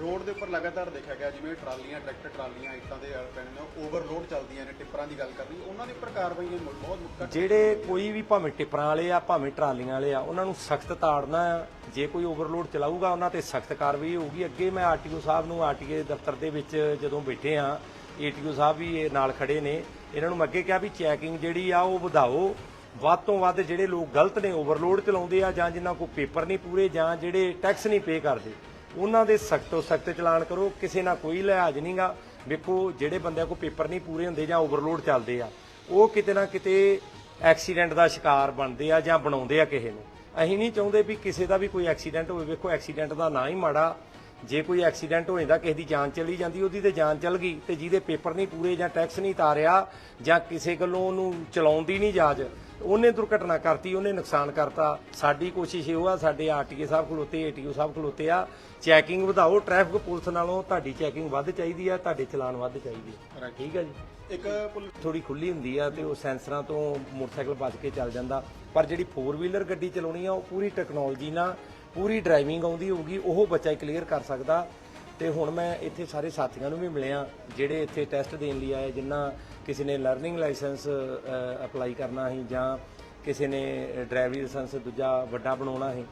ਰੋਡ ਦੇ ਉੱਪਰ ਲਗਾਤਾਰ ਦੇਖਿਆ ਗਿਆ, ਜਿਵੇਂ ਟਰਾਲੀਆਂ, ਟਰੈਕਟਰ ਟਰਾਲੀਆਂ, ਇੱਟਾਂ ਦੇ ਪੈਣ ਓਵਰਲੋਡ ਚੱਲਦੀਆਂ ਨੇ, ਟਿੱਪਰਾਂ ਦੀ ਗੱਲ ਕਰਨੀ ਉਹਨਾਂ ਦੇ ਉੱਪਰ ਕਾਰਵਾਈਆਂ ਬਹੁਤ ਮੁੱਖ ਜਿਹੜੇ ਕੋਈ ਵੀ ਭਾਵੇਂ ਟਿੱਪਰਾਂ ਵਾਲੇ ਆ, ਭਾਵੇਂ ਟਰਾਲੀਆਂ ਵਾਲੇ ਆ, ਉਹਨਾਂ ਨੂੰ ਸਖਤ ਤਾੜਨਾ ਜੇ ਕੋਈ ਓਵਰਲੋਡ ਚਲਾਊਗਾ, ਉਹਨਾਂ ਤੇ ਸਖਤ ਕਾਰਵਾਈ ਹੋਊਗੀ। ਅੱਗੇ ਮੈਂ ਆਰਟੀਓ ਸਾਹਿਬ ਨੂੰ ਆਰਟੀਏ ਦਫ਼ਤਰ ਦੇ ਵਿੱਚ ਜਦੋਂ ਬੈਠੇ ਆ ਏਟੀਓ ਸਾਹਿਬ ਵੀ ਇਹ ਨਾਲ ਖੜੇ ਨੇ, ਇਹਨਾਂ ਨੂੰ ਅੱਗੇ ਕਿਹਾ ਵੀ ਚੈਕਿੰਗ ਜਿਹੜੀ ਆ, ਉਹ ਵਧਾਓ। ਵੱਧ ਤੋਂ ਵੱਧ ਜਿਹੜੇ ਲੋਕ ਗਲਤ ਨੇ ਓਵਰਲੋਡ ਚਲਾਉਂਦੇ ਆ ਜਾਂ ਜਿਨ੍ਹਾਂ ਕੋਲ ਪੇਪਰ ਨਹੀਂ ਪੂਰੇ ਜਾਂ ਜਿਹੜੇ ਟੈਕਸ ਨਹੀਂ ਪੇ ਕਰਦੇ ਉਹਨਾਂ ਦੇ ਸਖਤ ਤੋਂ ਸਖਤ ਚਲਾਨ ਕਰੋ, ਕਿਸੇ ਨਾਲ ਕੋਈ ਲਿਹਾਜ਼ ਨਹੀਂਗਾ ਵੇਖੋ, ਜਿਹੜੇ ਬੰਦਿਆਂ ਕੋਲ ਪੇਪਰ ਨਹੀਂ ਪੂਰੇ ਹੁੰਦੇ ਜਾਂ ਓਵਰਲੋਡ ਚੱਲਦੇ ਆ, ਉਹ ਕਿਤੇ ਨਾ ਕਿਤੇ ਐਕਸੀਡੈਂਟ ਦਾ ਸ਼ਿਕਾਰ ਬਣਦੇ ਆ ਜਾਂ ਬਣਾਉਂਦੇ ਆ ਕਿਸੇ ਨੂੰ। ਅਸੀਂ ਨਹੀਂ ਚਾਹੁੰਦੇ ਵੀ ਕਿਸੇ ਦਾ ਵੀ ਕੋਈ ਐਕਸੀਡੈਂਟ ਹੋਵੇ। ਵੇਖੋ ਐਕਸੀਡੈਂਟ ਦਾ ਨਾ ਹੀ ਮਾੜਾ। ਜੇ ਕੋਈ ਐਕਸੀਡੈਂਟ ਹੋ ਜਾਂਦਾ, ਕਿਸੇ ਦੀ ਜਾਨ ਚਲੀ ਜਾਂਦੀ, ਉਹਦੀ ਤੇ ਜਾਨ ਚਲ ਗਈ ਤੇ ਜਿਹਦੇ ਪੇਪਰ ਨਹੀਂ ਪੂਰੇ ਜਾਂ ਟੈਕਸ ਨਹੀਂ ਤਾਰਿਆ ਜਾਂ ਕਿਸੇ ਗੱਲੋਂ ਉਹਨੂੰ ਚਲਾਉਣ ਦੀ ਨਹੀਂ ਜਾਜ ਉਹਨੇ ਦੁਰਘਟਨਾ ਕਰਤੀ ਉਹਨੇ ਨੁਕਸਾਨ ਕਰਤਾ। ਸਾਡੀ ਕੋਸ਼ਿਸ਼ ਇਹ ਆ ਸਾਡੇ ਆਰਟੀਏ ਸਾਹਿਬ ਖਲੋਤੇ ਏਟੀਓ ਸਾਹਿਬ ਖਲੋਤੇ ਆ। ਚੈਕਿੰਗ ਵਧਾਓ ਟ੍ਰੈਫਿਕ ਪੁਲਿਸ ਨਾਲੋਂ ਤੁਹਾਡੀ ਚੈਕਿੰਗ ਵੱਧ ਚਾਹੀਦੀ ਆ ਤੁਹਾਡੇ ਚਲਾਨ ਵੱਧ ਚਾਹੀਦੇ ਆ। ਠੀਕ ਆ ਜੀ। ਇੱਕ ਥੋੜੀ ਖੁੱਲੀ ਹੁੰਦੀ ਆ ਤੇ ਉਹ ਸੈਂਸਰਾਂ ਤੋਂ ਮੋਟਰਸਾਈਕਲ ਬਚ ਕੇ ਚੱਲ ਜਾਂਦਾ। ਪਰ ਜਿਹੜੀ 4 ਵੀਲਰ ਗੱਡੀ ਚਲਾਉਣੀ ਆ ਉਹ ਪੂਰੀ ਟੈਕਨੋਲੋਜੀ ਨਾਲ ਪੂਰੀ ਡਰਾਈਵਿੰਗ ਆਉਂਦੀ ਹੋਊਗੀ ਉਹ ਬੱਚਾ ਕਲੀਅਰ ਕਰ ਸਕਦਾ। ਤੇ ਹੁਣ ਮੈਂ ਇੱਥੇ ਸਾਰੇ ਸਾਥੀਆਂ ਨੂੰ ਵੀ ਮਿਲਿਆ, ਜਿਹੜੇ ਇੱਥੇ ਟੈਸਟ ਦੇਣ ਲਈ ਆਏ ਜਿਨ੍ਹਾਂ ਕਿਸੇ ਨੇ ਲਰਨਿੰਗ ਲਾਇਸੈਂਸ ਅਪਲਾਈ ਕਰਨਾ ਸੀ ਜਾਂ ਕਿਸੇ ਨੇ ਡਰਾਈਵਰੀ ਲਾਇਸੈਂਸ ਦੂਜਾ ਵੱਡਾ ਬਣਾਉਣਾ ਸੀ,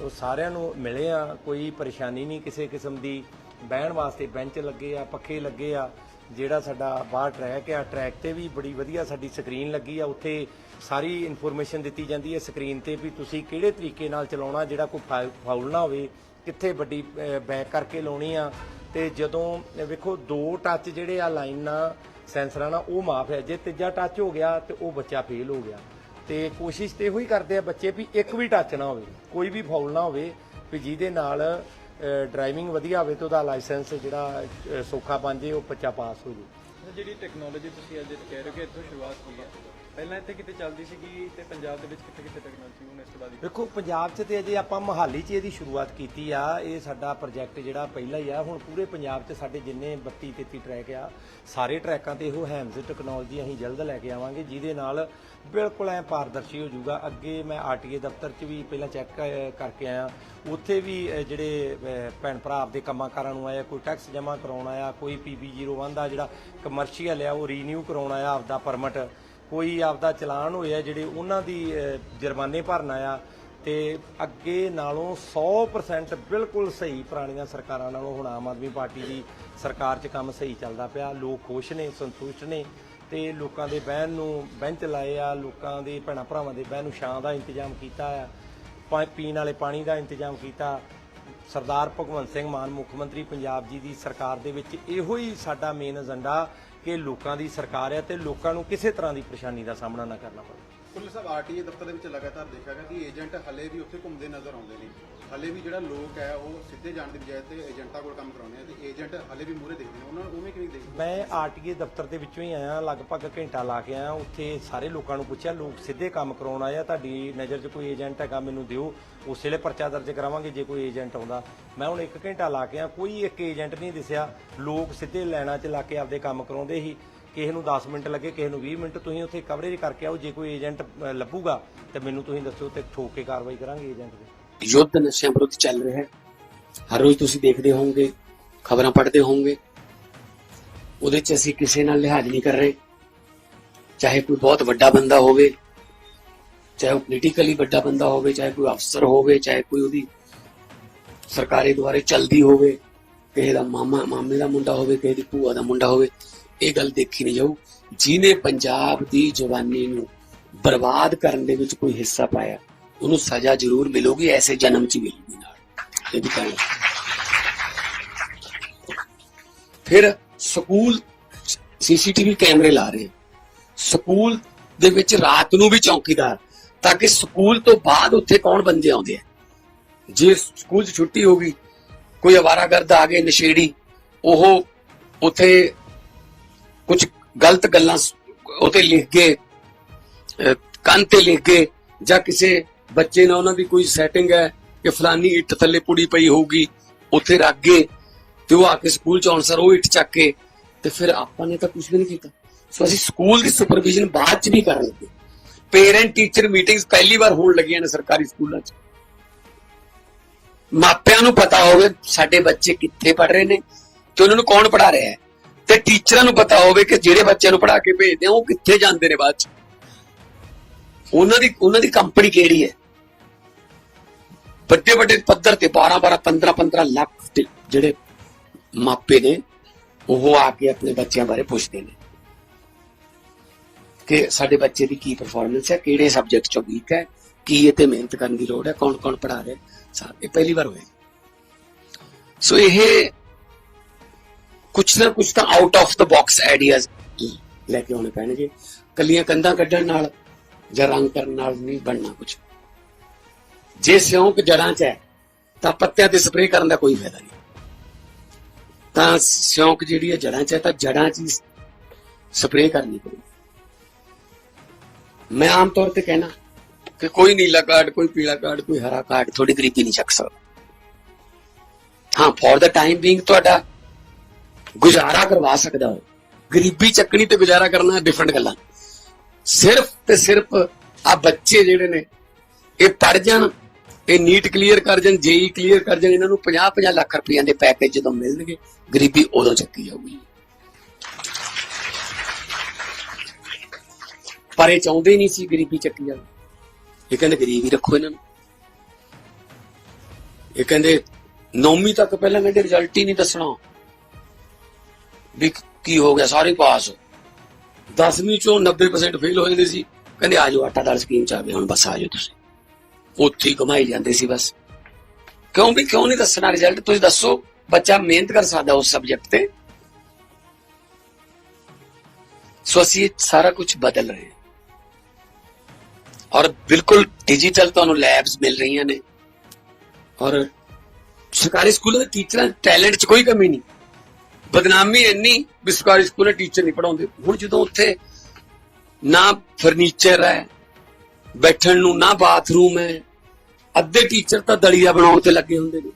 ਉਹ ਸਾਰਿਆਂ ਨੂੰ ਮਿਲੇ ਆ, ਕੋਈ ਪਰੇਸ਼ਾਨੀ ਨਹੀਂ, ਕਿਸੇ ਕਿਸਮ ਦੀ ਬਹਿਣ ਵਾਸਤੇ ਬੈਂਚ ਲੱਗੇ ਆ, ਪੱਖੇ ਲੱਗੇ ਆ, ਜਿਹੜਾ ਸਾਡਾ ਬਾਹਰ ਟਰੈਕ ਆ ਟਰੈਕ ਤੇ ਵੀ ਬੜੀ ਵਧੀਆ ਸਾਡੀ ਸਕਰੀਨ ਲੱਗੀ ਆ, ਉੱਥੇ ਸਾਰੀ ਇਨਫੋਰਮੇਸ਼ਨ ਦਿੱਤੀ ਜਾਂਦੀ ਹੈ ਸਕਰੀਨ ਤੇ ਵੀ ਤੁਸੀਂ ਕਿਹੜੇ ਤਰੀਕੇ ਨਾਲ ਚਲਾਉਣਾ, ਜਿਹੜਾ ਕੋਈ ਫਾ- ਫਾਉਲ ਨਾ ਹੋਵੇ ਕਿੱਥੇ ਵੱਡੀ ਬੈਕ ਕਰਕੇ ਲਾਉਣੀ ਆ। ਤੇ ਜਦੋਂ, ਵੇਖੋ, ਦੋ ਟੱਚ ਜਿਹੜੇ ਆ ਲਾਈਨਾਂ ਸੈਂਸਰਾਂ ਨਾਲ ਉਹ ਮਾਫ ਹੈ। ਜੇ ਤੀਜਾ ਟੱਚ ਹੋ ਗਿਆ, ਤੇ ਉਹ ਬੱਚਾ ਫੇਲ ਹੋ ਗਿਆ। ਤੇ ਕੋਸ਼ਿਸ਼ ਤੇ ਇਹੋ ਹੀ ਕਰਦੇ ਆ ਬੱਚੇ ਵੀ ਇੱਕ ਵੀ ਟੱਚ ਨਾ ਹੋਵੇ, ਕੋਈ ਵੀ ਫਾਉਲ ਨਾ ਹੋਵੇ, ਵੀ ਜਿਹਦੇ ਨਾਲ ਡਰਾਈਵਿੰਗ ਵਧੀਆ ਹੋਵੇ ਤੇ ਉਹਦਾ ਲਾਇਸੈਂਸ ਜਿਹੜਾ ਸੌਖਾ ਬਣ ਜੇ, ਉਹ ਬੱਚਾ ਪਾਸ ਹੋ ਜੇ। ਜਿਹੜੀ ਟੈਕਨੋਲੋਜੀ ਤੁਸੀਂ ਅੱਜ ਕਹਿ ਰਹੇ ਹੋ ਕਿ ਇੱਥੋਂ ਸ਼ੁਰੂਆਤ ਹੋਈ ਹੈ ਪਹਿਲਾਂ ਇੱਥੇ ਕਿਤੇ ਚੱਲਦੀ ਸੀਗੀ ਤੇ ਪੰਜਾਬ ਦੇ ਵਿੱਚ ਕਿੱਥੇ ਕਿੱਥੇ ਟੈਕਨੋਲੋਜੀ ਹੁਣ, ਇਸ ਤੋਂ ਬਾਅਦ ਵੇਖੋ ਪੰਜਾਬ 'ਚ ਤੇ ਅਜੇ ਆਪਾਂ ਮਹਾਲੀ 'ਚ ਇਹਦੀ ਸ਼ੁਰੂਆਤ ਕੀਤੀ ਆ, ਇਹ ਸਾਡਾ ਪ੍ਰੋਜੈਕਟ ਜਿਹੜਾ ਪਹਿਲਾ ਹੀ ਆ, ਹੁਣ ਪੂਰੇ ਪੰਜਾਬ 'ਚ ਸਾਡੇ ਜਿੰਨੇ 32 33 ਟਰੈਕ ਆ, ਸਾਰੇ ਟਰੈਕਾਂ ਤੇ ਇਹੋ ਹੈਮਜ਼ ਟੈਕਨੋਲੋਜੀ ਅਸੀਂ ਜਲਦ ਲੈ ਕੇ ਆਵਾਂਗੇ, ਜਿਹਦੇ ਨਾਲ ਬਿਲਕੁਲ ਐ ਪਾਰਦਰਸ਼ੀ ਹੋ ਜਾਊਗਾ। ਅੱਗੇ ਮੈਂ ਆਰਟੀਏ ਦਫ਼ਤਰ 'ਚ ਵੀ ਪਹਿਲਾਂ ਚੈੱਕ ਕਰਕੇ ਆਇਆ। ਉੱਥੇ ਵੀ ਜਿਹੜੇ ਭੈਣ ਭਰਾ ਆਪਦੇ ਕੰਮਾਂ ਕਾਰਾਂ ਨੂੰ ਆਇਆ, ਕੋਈ ਟੈਕਸ ਜਮ੍ਹਾਂ ਕਰਾਉਣ ਆ ਕੋਈ ਪੀਬੀ 01 ਦਾ ਜਿਹੜਾ ਕਮਰਸ਼ੀਅਲ ਆ, ਉਹ ਰੀਨਿਊ ਕਰਾਉਣ ਆ ਆਪਦਾ ਪਰਮਿਟ ਕੋਈ ਆਪਦਾ ਚਲਾਨ ਹੋਇਆ ਜਿਹੜੇ ਉਹਨਾਂ ਦੀ ਜੁਰਮਾਨੇ ਭਰਨਾ ਆ ਤੇ ਅੱਗੇ ਨਾਲੋਂ 100% ਬਿਲਕੁਲ ਸਹੀ ਪੁਰਾਣੀਆਂ ਸਰਕਾਰਾਂ ਨਾਲੋਂ ਹੁਣ ਆਮ ਆਦਮੀ ਪਾਰਟੀ ਦੀ ਸਰਕਾਰ 'ਚ ਕੰਮ ਸਹੀ ਚੱਲਦਾ ਪਿਆ। ਲੋਕ ਖੁਸ਼ ਨੇ, ਸੰਤੁਸ਼ਟ ਨੇ ਤੇ ਲੋਕਾਂ ਦੇ ਬਹਿਣ ਨੂੰ ਬੈਂਚ ਲਾਏ ਆ, ਲੋਕਾਂ ਦੇ ਭੈਣਾਂ ਭਰਾਵਾਂ ਦੇ ਬਹਿਣ ਨੂੰ ਛਾਂ ਦਾ ਇੰਤਜ਼ਾਮ ਕੀਤਾ ਆ, ਪਾ- ਪੀਣ ਵਾਲੇ ਪਾਣੀ ਦਾ ਇੰਤਜ਼ਾਮ ਕੀਤਾ। ਸਰਦਾਰ ਭਗਵੰਤ ਸਿੰਘ ਮਾਨ, ਮੁੱਖ ਮੰਤਰੀ, ਪੰਜਾਬ ਜੀ ਦੀ ਸਰਕਾਰ ਦੇ ਵਿੱਚ ਇਹੋ ਹੀ ਸਾਡਾ ਮੇਨ ਏਜੰਡਾ ਕਿ ਲੋਕਾਂ ਦੀ ਸਰਕਾਰ ਹੈ ਤੇ ਲੋਕਾਂ ਨੂੰ ਕਿਸੇ ਤਰ੍ਹਾਂ ਦੀ ਪਰੇਸ਼ਾਨੀ ਦਾ ਸਾਹਮਣਾ ਨਾ ਕਰਨਾ ਪਵੇ। ਪੁਲਿਸ ਸਾਹਿਬ ਆਰਟੀਏ ਦਫ਼ਤਰ ਦੇ ਵਿੱਚ ਲਗਾਤਾਰ ਦੇਖਿਆ ਗਿਆ ਕਿ ਏਜੰਟ ਹਲੇ ਵੀ ਉੱਥੇ ਘੁੰਮਦੇ ਨਜ਼ਰ ਆਉਂਦੇ ਨੇ। ਹਲੇ ਵੀ ਜਿਹੜਾ ਲੋਕ ਹੈ, ਉਹ ਸਿੱਧੇ ਜਾਣ ਦੀ ਬਜਾਏ ਤੇ ਏਜੰਟਾਂ ਕੋਲ ਕੰਮ ਕਰਾਉਂਦੇ ਆ ਤੇ ਏਜੰਟ ਹਲੇ ਵੀ ਮੂਹਰੇ ਦੇਖਦੇ ਨੇ। ਉਹਨਾਂ ਨੂੰ ਉਵੇਂ ਕਿਵੇਂ ਦੇਖਦੇ ਮੈਂ ਆਰਟੀਏ ਦਫ਼ਤਰ ਦੇ ਵਿੱਚੋਂ ਹੀ ਆਇਆ, ਲਗਭਗ ਘੰਟਾ ਲਾ ਕੇ ਆਇਆ। ਉੱਥੇ ਸਾਰੇ ਲੋਕਾਂ ਨੂੰ ਪੁੱਛਿਆ, ਲੋਕ ਸਿੱਧੇ ਕੰਮ ਕਰਾਉਣ ਆਏ ਤੁਹਾਡੀ ਨਜ਼ਰ 'ਚ ਕੋਈ ਏਜੰਟ ਹੈਗਾ? ਮੈਨੂੰ ਦਿਓ। ਉਸ ਵੇਲੇ ਪਰਚਾ ਦਰਜ ਕਰਾਵਾਂਗੇ ਜੇ ਕੋਈ ਏਜੰਟ ਆਉਂਦਾ। ਮੈਂ ਹੁਣ ਇੱਕ ਘੰਟਾ ਲਾ ਕੇ ਆ ਕੋਈ ਇੱਕ ਏਜੰਟ ਨਹੀਂ ਦਿਸਿਆ। ਲੋਕ ਸਿੱਧੇ ਲੈਣਾ 'ਚ ਲਾ ਕੇ ਆਪਦੇ ਕੰਮ ਕਰਾਉਂਦੇ ਸੀ। ਕਿਸੇ ਨੂੰ 10 ਮਿੰਟ ਲੱਗੇ, ਕਿਸੇ ਨੂੰ 20 ਮਿੰਟ, ਤੁਸੀਂ ਉੱਥੇ ਕਵਰੇਜ ਕਰਕੇ ਆਓ, ਜੇ ਕੋਈ ਏਜੰਟ ਲੱਭੂਗਾ, ਤੇ ਮੈਨੂੰ ਤੁਸੀਂ ਦੱਸਿਓ ਤੇ ਠੋਕ ਕੇ ਕਾਰਵਾਈ ਕਰਾਂਗੇ ਏਜੰਟ ਦੀ। ਯੁੱਧ ਨਸ਼ਿਆਂ ਵਿਰੁੱਧ ਚੱਲ ਰਿਹਾ ਹੈ। ਹਰ ਰੋਜ਼ ਤੁਸੀਂ ਦੇਖਦੇ ਹੋਵੋਗੇ, ਖਬਰਾਂ ਪੜ੍ਹਦੇ ਹੋਵੋਗੇ। ਉਹਦੇ 'ਚ ਅਸੀਂ ਕਿਸੇ ਨਾਲ ਲਿਹਾਜ਼ ਨਹੀਂ ਕਰ ਰਹੇ। ਚਾਹੇ ਕੋਈ ਬਹੁਤ ਵੱਡਾ ਬੰਦਾ ਹੋਵੇ, ਚਾਹੇ ਉਹ ਪੋਲੀਟੀਕਲੀ ਵੱਡਾ ਬੰਦਾ ਹੋਵੇ, ਚਾਹੇ ਕੋਈ ਅਫਸਰ ਹੋਵੇ, ਚਾਹੇ ਕੋਈ ਉਹਦੀ ਸਰਕਾਰੀ ਦੁਆਰੇ ਚੱਲਦੀ ਹੋਵੇ, ਕਿਸੇ ਦਾ ਮਾਮਾ, ਮਾਮੇ ਦਾ ਮੁੰਡਾ ਹੋਵੇ, ਕਿਸੇ ਦੀ ਭੂਆ ਦਾ ਮੁੰਡਾ ਹੋਵੇ। ਇਹ ਗੱਲ ਦੇਖੀ ਨਹੀਂ ਜਾਊ। ਜਿਹਨੇ ਪੰਜਾਬ ਦੀ ਜਵਾਨੀ ਨੂੰ ਬਰਬਾਦ ਕਰਨ ਦੇ ਵਿੱਚ ਕੋਈ ਹਿੱਸਾ ਪਾਇਆ, ਉਹਨੂੰ ਸਜ਼ਾ ਜ਼ਰੂਰ ਮਿਲੂਗੀ, ਐਸੇ ਜਨਮ 'ਚ ਮਿਲੂਗੀ ਨਾਲ ਇਹ ਵੀ ਫਿਰ ਸਕੂਲ ਸੀਸੀਟੀਵੀ ਕੈਮਰੇ ਲਾ ਰਹੇ। ਸਕੂਲ ਦੇ ਵਿੱਚ ਰਾਤ ਨੂੰ ਵੀ ਚੌਕੀਦਾਰ, ਤਾਂ ਕਿ ਸਕੂਲ ਤੋਂ ਬਾਅਦ ਉੱਥੇ ਕੌਣ ਬੰਦੇ ਆਉਂਦੇ ਆ? ਜੇ ਸਕੂਲ 'ਚ ਛੁੱਟੀ ਹੋ ਗਈ, ਕੋਈ ਅਵਾਰਾਗਰਦ ਆ ਗਏ, ਨਸ਼ੇੜੀ, ਉਹ ਉੱਥੇ ਕੁਝ ਗਲਤ ਗੱਲਾਂ ਸ- ਲਿਖ ਕੇ ਕੰਨ ਤੇ ਲਿਖ ਗਏ ਜਾਂ ਕਿਸੇ ਬੱਚੇ ਨਾਲ ਉਹਨਾਂ ਦੀ ਕੋਈ ਸੈਟਿੰਗ ਹੈ ਕਿ ਫਲਾਨੀ ਇੱਟ ਥੱਲੇ ਪੁੜੀ ਪਈ ਹੋਊਗੀ, ਉੱਥੇ ਰੱਖ ਗਏ ਤੇ ਉਹ ਆ ਕੇ ਸਕੂਲ ਚ ਆਉਣ ਉਹ ਇੱਟ ਚੱਕ ਕੇ, ਤੇ ਫਿਰ ਆਪਾਂ ਨੇ ਤਾਂ ਕੁਝ ਵੀ ਨਹੀਂ ਕੀਤਾ। ਸੋ ਅਸੀਂ ਸਕੂਲ ਦੀ ਸੁਪਰਵਿਜ਼ਨ ਬਾਅਦ ਚ ਵੀ ਕਰਨ ਲੱਗੇ। ਪੇਰੈਂਟ ਟੀਚਰ ਮੀਟਿੰਗਸ ਪਹਿਲੀ ਵਾਰ ਹੋਣ ਲੱਗੀਆਂ ਨੇ ਸਰਕਾਰੀ ਸਕੂਲਾਂ 'ਚ। ਮਾਪਿਆਂ ਨੂੰ ਪਤਾ ਹੋਵੇ ਸਾਡੇ ਬੱਚੇ ਕਿੱਥੇ ਪੜ ਰਹੇ ਨੇ ਤੇ ਉਹਨਾਂ ਨੂੰ ਕੌਣ ਪੜਾ ਰਿਹਾ ਹੈ। ਤੇ ਟੀਚਰਾਂ ਨੂੰ ਪਤਾ ਹੋਵੇ ਕਿ ਜਿਹੜੇ ਬੱਚਿਆਂ ਨੂੰ ਪੜਾ ਕੇ ਭੇਜਦੇ ਆ, ਉਹ ਕਿੱਥੇ ਜਾਂਦੇ ਨੇ ਬਾਅਦ ਚ? ਉਹਨਾਂ ਦੀ ਉਹਨਾਂ ਦੀ ਕੰਪਨੀ ਕਿਹੜੀ ਹੈ? ਵੱਡੇ ਵੱਡੇ ਪੱਧਰ ਤੇ 12 12 15 15 ਲੱਖ ਜਿਹੜੇ ਮਾਪੇ ਨੇ, ਉਹ ਆ ਕੇ ਆਪਣੇ ਬੱਚਿਆਂ ਬਾਰੇ ਪੁੱਛਦੇ ਨੇ ਕਿ ਸਾਡੇ ਬੱਚੇ ਦੀ ਕੀ ਪਰਫਾਰਮੈਂਸ ਹੈ, ਕਿਹੜੇ ਸਬਜੈਕਟ ਚੋਂ ਵੀਕ ਹੈ, ਕੀ ਇਹ ਤੇ ਮਿਹਨਤ ਕਰਨ ਦੀ ਲੋੜ ਹੈ ਕੌਣ ਕੌਣ ਪੜਾ ਰਿਹਾ ਸਾ- ਇਹ ਪਹਿਲੀ ਵਾਰ ਹੋਇਆ। ਸੋ ਇਹ ਕੁਛ ਨਾ ਕੁਛ ਤਾਂ out of the box ideas ਲੈ ਕੇ ਆਉਣੇ ਪੈਣਗੇ। ਕੱਲੀਆਂ ਕੰਧਾਂ ਕੱਢਣ ਨਾਲ ਜਾਂ ਰੰਗ ਕਰਨ ਨਾਲ ਨਹੀਂ ਬਣਨਾ ਕੁਝ ਜੇ ਸਿਉਂਕ ਜੜਾਂ 'ਚ ਹੈ, ਤਾਂ ਪੱਤਿਆਂ ਤੇ ਸਪਰੇਅ ਕਰਨ ਦਾ ਕੋਈ ਫਾਇਦਾ ਨਹੀਂ। ਤਾਂ ਸਿਉਂਕ ਜਿਹੜੀ ਹੈ ਜੜਾਂ 'ਚ ਹੈ, ਤਾਂ ਜੜਾਂ 'ਚ ਹੀ ਸਪਰੇਅ ਕਰਨੀ ਪਊਗੀ। ਮੈਂ ਆਮ ਤੌਰ ਤੇ ਕਹਿਣਾ ਕਿ ਕੋਈ ਨੀਲਾ ਕਾਰਡ, ਕੋਈ ਪੀਲਾ ਕਾਰਡ, ਕੋਈ ਹਰਾ ਕਾਰਡ, ਤੁਹਾਡੀ ਗਰੀਬੀ ਨਹੀਂ ਚੱਕ ਸਕਦਾ। ਹਾਂ ਫॉर ਦਾ ਟਾਈਮ ਬੀਇੰਗ ਤੁਹਾਡਾ ਗੁਜ਼ਾਰਾ ਕਰਵਾ ਸਕਦਾ ਹੋ। ਗਰੀਬੀ ਚੱਕਣੀ ਤੇ ਗੁਜ਼ਾਰਾ ਕਰਨਾ ਡਿਫਰੈਂਟ ਗੱਲਾਂ। ਸਿਰਫ ਤੇ ਸਿਰਫ ਆ ਬੱਚੇ ਜਿਹੜੇ ਨੇ, ਇਹ ਪੜ ਜਾਣ, ਇਹ ਨੀਟ ਕਲੀਅਰ ਕਰ ਜਾਣ, ਜੇਈ ਕਲੀਅਰ ਕਰ ਜਾਣ, ਇਹਨਾਂ ਨੂੰ 50 50 ਲੱਖ ਰੁਪਈਆ ਦੇ ਪੈਕੇਜ ਜਦੋਂ ਮਿਲਣਗੇ, ਗਰੀਬੀ ਉਦੋਂ ਚੱਕੀ ਜਾਊਗੀ। ਪਰ ਇਹ ਚਾਹੁੰਦੇ ਨਹੀਂ ਸੀ ਗਰੀਬੀ ਚੱਕੀ ਜਾਵੇ ਇਹ ਕਹਿੰਦੇ ਗਰੀਬੀ ਰੱਖੋ ਇਹਨਾਂ ਨੂੰ। ਇਹ ਕਹਿੰਦੇ ਨੌਵੀਂ ਤੱਕ ਪਹਿਲਾਂ ਕਹਿੰਦੇ ਰਿਜ਼ਲਟ ਹੀ ਨਹੀਂ ਦੱਸਣਾ। ਵੀ ਕੀ ਹੋ ਗਿਆ, ਸਾਰੇ ਪਾਸ 10ਵੀਂ ਚੋਂ 90% ਫੇਲ ਹੋ ਜਾਂਦੇ ਸੀ। ਕਹਿੰਦੇ ਆ ਜਾਓ, ਆਟਾ ਦਾਲ ਸਕੀਮ ਚ ਆ ਗਏ, ਹੁਣ ਬਸ ਆ ਜਾਓ ਤੁਸੀਂ। ਉੱਥੇ ਹੀ ਕਮਾਈ ਜਾਂਦੇ ਸੀ ਬਸ। ਕਿਉਂ ਵੀ, ਕਿਉਂ ਨਹੀਂ ਦੱਸਣਾ ਰਿਜ਼ਲਟ ਤੁਸੀਂ ਦੱਸੋ, ਬੱਚਾ ਮਿਹਨਤ ਕਰ ਸਕਦਾ ਉਸ ਸਬਜੈਕਟ ਤੇ? ਸੋ ਅਸੀਂ ਇਹ ਸਾਰਾ ਕੁਝ ਬਦਲ ਰਹੇ ਔਰ ਬਿਲਕੁਲ ਡਿਜੀਟਲ ਤੁਹਾਨੂੰ ਲੈਬਸ ਮਿਲ ਰਹੀਆਂ ਨੇ। ਔਰ ਸਰਕਾਰੀ ਸਕੂਲਾਂ ਦੇ ਟੀਚਰਾਂ ਟੈਲੈਂਟ 'ਚ ਕੋਈ ਕਮੀ ਨਹੀਂ। ਬਦਨਾਮੀ ਇੰਨੀ ਵੀ ਸਰਕਾਰੀ ਸਕੂਲਾਂ ਟੀਚਰ ਨਹੀਂ ਪੜਾਉਂਦੇ ਹੁਣ ਜਦੋਂ ਉੱਥੇ ਨਾ ਫਰਨੀਚਰ ਹੈ, ਬੈਠਣ ਨੂੰ ਨਾ ਬਾਥਰੂਮ ਹੈ, ਅੱਧੇ ਟੀਚਰ ਤਾਂ ਦਲੀਆ ਬਣਾਉਣ ਤੇ ਲੱਗੇ ਹੁੰਦੇ ਨੇ।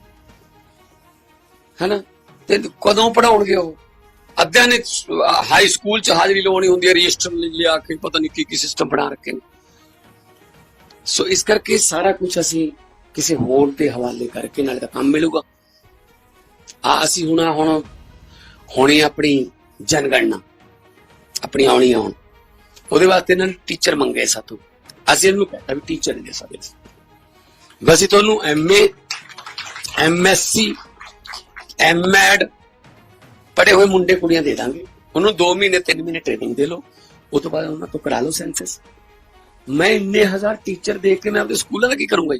ਹੈਨਾ? ਤੇ ਕਦੋਂ ਪੜਾਉਣਗੇ ਉਹ? ਅੱਧਿਆਂ ਨੇ ਹਾਈ ਸਕੂਲ ਚ ਹਾਜ਼ਰੀ ਲਵਾਉਣੀ ਹੁੰਦੀ ਹੈ, ਰਜਿਸਟਰ ਲਿਆ ਕੇ, ਪਤਾ ਨਹੀਂ ਕੀ ਕੀ ਸਿਸਟਮ ਬਣਾ ਰੱਖੇ ਨੇ। ਸੋ ਇਸ ਕਰਕੇ ਸਾਰਾ ਕੁਝ ਅਸੀਂ ਕਿਸੇ ਹੋਰ ਦੇ ਹਵਾਲੇ ਕਰਕੇ ਨਾਲ ਤਾਂ ਕੰਮ ਮਿਲੂਗਾ। ਆ ਅਸੀਂ ਹੁਣ ਹੁਣ ਹੋਣੀ ਆਪਣੀ ਜਨਗਣਨਾ, ਆਪਣੀ ਆਉਣੀ ਆਉਣ। ਉਹਦੇ ਵਾਸਤੇ ਇਹਨਾਂ ਨੇ ਟੀਚਰ ਮੰਗੇ ਸਾਤੋਂ। ਅਸੀਂ ਇਹਨੂੰ ਕਹਿੰਦਾ ਵੀ ਟੀਚਰ ਨਹੀਂ ਦੇ ਸਕਦੇ ਬਸ ਇਹ ਤੁਹਾਨੂੰ ਐਮਏ ਐਮਐਸਸੀ ਐਮਐਡ ਪੜੇ ਹੋਏ ਮੁੰਡੇ ਕੁੜੀਆਂ ਦੇ ਦਾਂਗੇ। ਉਹਨੂੰ 2 ਮਹੀਨੇ 3 ਮਹੀਨੇ ਟ੍ਰੇਨਿੰਗ ਦੇ ਲਓ। ਉਸ ਤੋਂ ਬਾਅਦ ਉਹਨਾਂ ਤੋਂ ਕਰਾ ਲਓ ਸੈਂਸਸ ਮੈਂ ਇੰਨੇ ਹਜ਼ਾਰ ਟੀਚਰ ਦੇਖ ਕੇ ਮੈਂ ਆਪਣੇ ਸਕੂਲਾਂ ਦਾ ਕੀ ਕਰੂੰਗਾ ਜੀ?